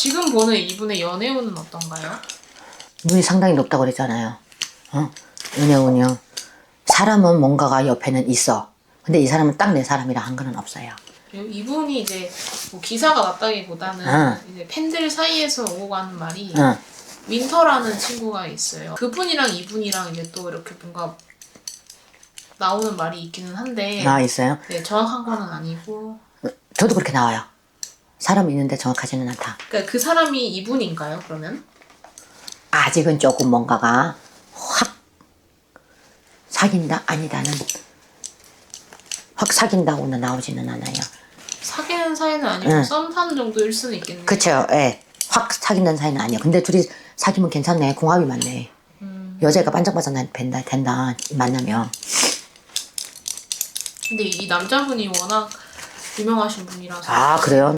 지금 보는 이분의 연애운은 어떤가요? 눈이 상당히 높다고 그랬잖아요. 어? 은혜운이요. 사람은 뭔가가 옆에는 있어. 근데 이 사람은 딱 내 사람이라 한 거는 없어요. 이분이 이제 뭐 기사가 났다기보다는 응. 이제 팬들 사이에서 오고 가는 말이 응. 윈터라는 친구가 있어요. 그분이랑 이분이랑 이제 또 이렇게 뭔가 나오는 말이 있기는 한데 나와 있어요. 네, 정확한 거는 아니고 저도 그렇게 나와요. 사람이 있는데 정확하지는 않다. 그러니까 그 사람이 이분인가요? 그러면? 아직은 조금 뭔가가 확 사귄다 아니다는 확 사귄다고는 나오지는 않아요. 사귀는 사이는 아니고 응. 썸 타는 정도일 수는 있겠네요. 그쵸, 예. 확 사귄다는 사이는 아니에요. 근데 둘이 사귀면 괜찮네. 궁합이 맞네. 음, 여자가 반짝반짝 된다, 된다, 만나면. 근데 이 남자분이 워낙 유명하신 분이라서 아, 그래요?